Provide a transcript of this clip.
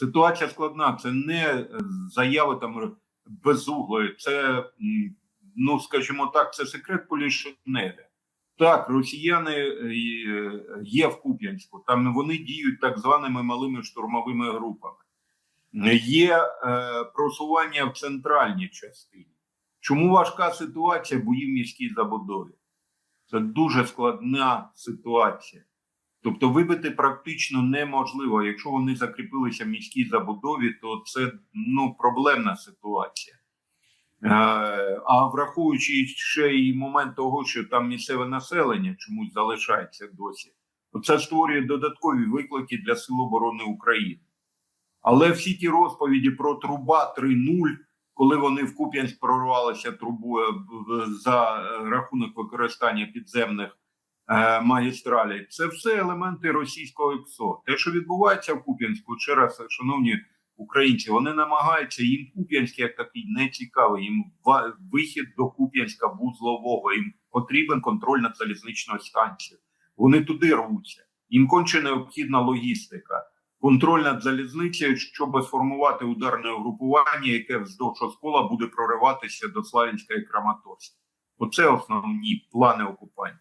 Ситуація складна. Це не е, заяви там безуглої, це, ну скажімо так, це секрет полішинеля. Так, росіяни е, є в Куп'янську, там вони діють так званими малими штурмовими групами. Є е, просування в центральній частині. Чому важка ситуація бої в міській забудові? Це дуже складна ситуація. Тобто вибити практично неможливо. Якщо вони закріпилися в міській забудові, то це ну, проблемна ситуація. Е, а враховуючи ще й момент того, що там місцеве населення чомусь залишається досі, це створює додаткові виклики для Сил оборони України. Але всі ті розповіді про труба 3.0, коли вони в Куп'янськ прорвалися трубою за е, рахунок використання підземних е, магістралей, це все елементи російського ПСО. Те, що відбувається в Куп'янську, ще раз, шановні українці, вони намагаються їм Куп'янськ як такий не цікавий. Їм вихід до Куп'янська вузлового. Їм потрібен контроль над залізничною станцією. Вони туди рвуться. Їм конче необхідна логістика. Контроль над залізницею, щоб сформувати ударне угрупування, яке вздовж Оскола буде прориватися до Славянська і Краматорська. Оце основні плани окупантів.